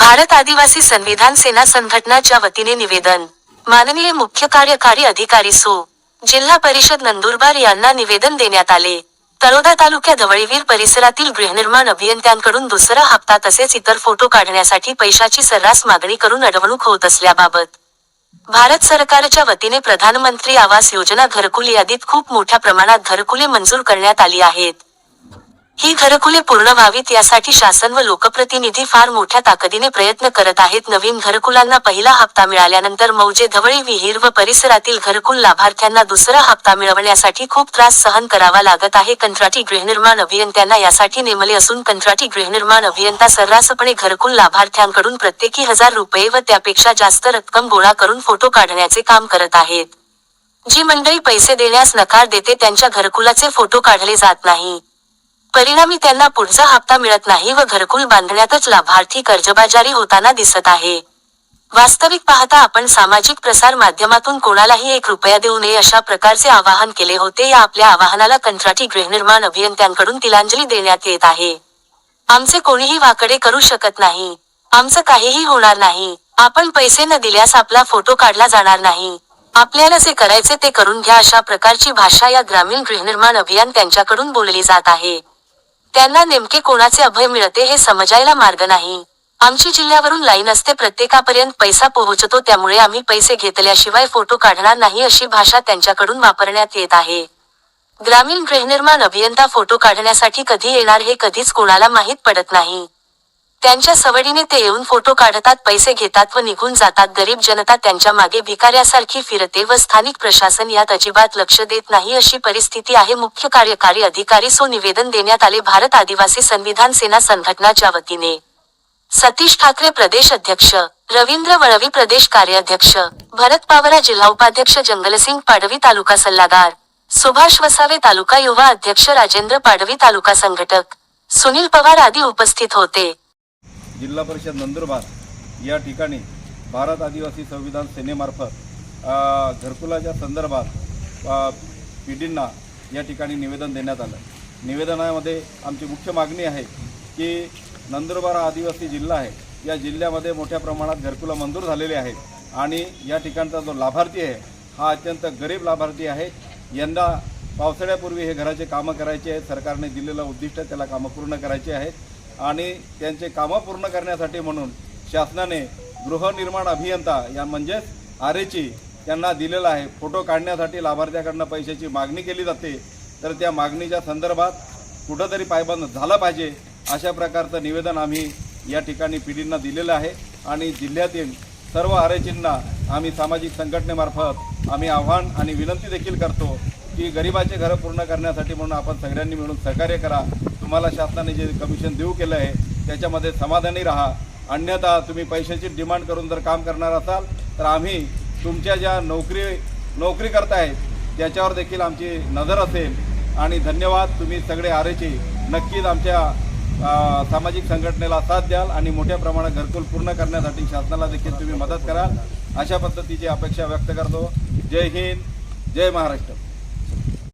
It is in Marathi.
भारत आदिवासी संविधान सेना संघटनाच्या वतीने निवेदन. माननीय मुख्य कार्यकारी अधिकारी सो. जिल्हा परिषद नंदुरबार यांना निवेदन देण्यात आले. तळोदा तालुक्या धवळीवीर परिसरातील गृहनिर्माण अभियंत्यांकडून दुसरा हप्ता तसेच इतर फोटो काढण्यासाठी पैशाची सर्रास मागणी करून अडवणूक होत असल्याबाबत. भारत सरकारच्या वतीने प्रधानमंत्री आवास योजना घरकुल यादीत खूप मोठ्या प्रमाणात घरकुले मंजूर करण्यात आली आहेत. ही घरकुले पूर्ण व्हावीत यासाठी शासन व लोकप्रतिनिधी फार मोठ्या ताकदीने प्रयत्न करत आहेत. नवीन घरकुलांना पहिला हप्ता मिळाल्यानंतर मौजे धवळी विहीर व परिसरातील घरकुल लाभार्थ्यांना दुसरा हप्ता मिळवण्यासाठी खूप त्रास सहन करावा लागत आहे. कंत्राटी गृहनिर्माण अभियंत्यांना यासाठी नेमले असून कंत्राटी गृहनिर्माण अभियंता सर्रासपणे घरकुल लाभार्थ्यांकडून प्रत्येकी हजार रुपये व त्यापेक्षा जास्त रक्कम गोळा करून फोटो काढण्याचे काम करत आहेत. जी मंडळी पैसे देण्यास नकार देते त्यांच्या घरकुलाचे फोटो काढले जात नाही. परिणामी त्यांना पुढचा हप्ता मिळत नाही व घरकुल बांधण्यातच लाभार्थी कर्जबाजारी होताना दिसत आहे. वास्तविक पाहता आपण सामाजिक प्रसार माध्यमातून कोणालाही एक रुपया देऊ नये अशा प्रकारचे आवाहन केले होते. या आपल्या आवाहनाला कंत्राटी गृहनिर्माण अभियंत्यांकडून तिलांजली देण्यात येत आहे. आमचे कोणीही वाकडे करू शकत नाही. आमचं काहीही होणार नाही. आपण पैसे न दिल्यास आपला फोटो काढला जाणार नाही. आपल्याला जे करायचे ते करून घ्या अशा प्रकारची भाषा या ग्रामीण गृहनिर्माण अभियान त्यांच्याकडून बोलली जात आहे. त्यांना नेमके कोणाचे अभय मिळते हे समजायला मार्ग नाही. आमची जिल्ह्यावरून लाईन असते प्रत्येकापर्यंत पैसा पोहोचतो त्यामुळे आम्ही पैसे घेतल्याशिवाय फोटो काढणार नाही अशी भाषा त्यांच्याकडून वापरण्यात येत आहे. ग्रामीण गृहनिर्माण अभियंता फोटो काढण्यासाठी कधी येणार हे कधीच कोणाला माहीत पडत नाही. त्यांच्या सवडीने ते येऊन फोटो काढतात पैसे घेतात व निघून जातात. गरीब जनता त्यांच्या मागे भिकाऱ्यासारखी फिरते व स्थानिक प्रशासन यात अजिबात लक्ष देत नाही अशी परिस्थिती आहे. मुख्य कार्यकारी अधिकारी सो निवेदन देण्यात आले. भारत आदिवासी संविधान सेना संघटनाच्या वतीने. सतीश ठाकरे प्रदेश अध्यक्ष रवींद्र वळवी प्रदेश कार्याध्यक्ष भरत पावरा जिल्हा उपाध्यक्ष जंगलसिंग पाडवी तालुका सल्लागार सुभाष वसावे तालुका युवा अध्यक्ष राजेंद्र पाडवी तालुका संघटक सुनील पवार आदी उपस्थित होते. जिल्हा परिषद नंदुरबार या ठिकाणी भारत आदिवासी संविधान सेनेमार्फत घरकुलाच्या संदर्भात पिढींना या ठिकाणी निवेदन देण्यात आलं. निवेदनामध्ये आमची मुख्य मागणी आहे की नंदुरबार हा आदिवासी जिल्हा आहे. या जिल्ह्यामध्ये मोठ्या प्रमाणात घरकुलं मंजूर झालेले आहेत आणि या ठिकाणचा जो लाभार्थी आहे हा अत्यंत गरीब लाभार्थी आहे. यंदा पावसाळ्यापूर्वी हे घराचे कामं करायचे आहेत. सरकारने दिलेलं उद्दिष्ट त्याला कामं पूर्ण करायचे आहेत. आणि त्यांचे कामं पूर्ण करण्यासाठी म्हणून शासनाने गृहनिर्माण अभियंता या म्हणजेच आरेची त्यांना दिलेला आहे. फोटो काढण्यासाठी लाभार्थ्याकडनं पैशाची मागणी केली जाते. तर त्या मागणीच्या संदर्भात कुठंतरी पायबंद झाला पाहिजे अशा प्रकारचं निवेदन आम्ही या ठिकाणी पिढींना दिलेलं आहे. आणि जिल्ह्यातील सर्व आरेचींना आम्ही सामाजिक संघटनेमार्फत आम्ही आव्हान आणि विनंती देखील करतो की गरिबाचे घरं पूर्ण करण्यासाठी म्हणून आपण सगळ्यांनी मिळून सहकार्य करा. तुम्हाला शासनाने जे कमिशन देऊ केलं आहे त्याच्यामध्ये समाधानी राहा. अन्यथा तुम्ही पैशाची डिमांड करून जर काम करणार असाल तर आम्ही तुमच्या ज्या नोकरी नोकरी करतायत त्याच्यावर देखील आमची नजर असेल. आणि धन्यवाद तुम्ही सगळे आरेची. नक्कीच आमच्या सामाजिक संघटनेला साथ द्याल आणि मोठ्या प्रमाणात घरकुल पूर्ण करण्यासाठी शासनाला देखील तुम्ही मदत कराल. अशा पद्धतीची अपेक्षा व्यक्त करतो. जय हिंद जय महाराष्ट्र.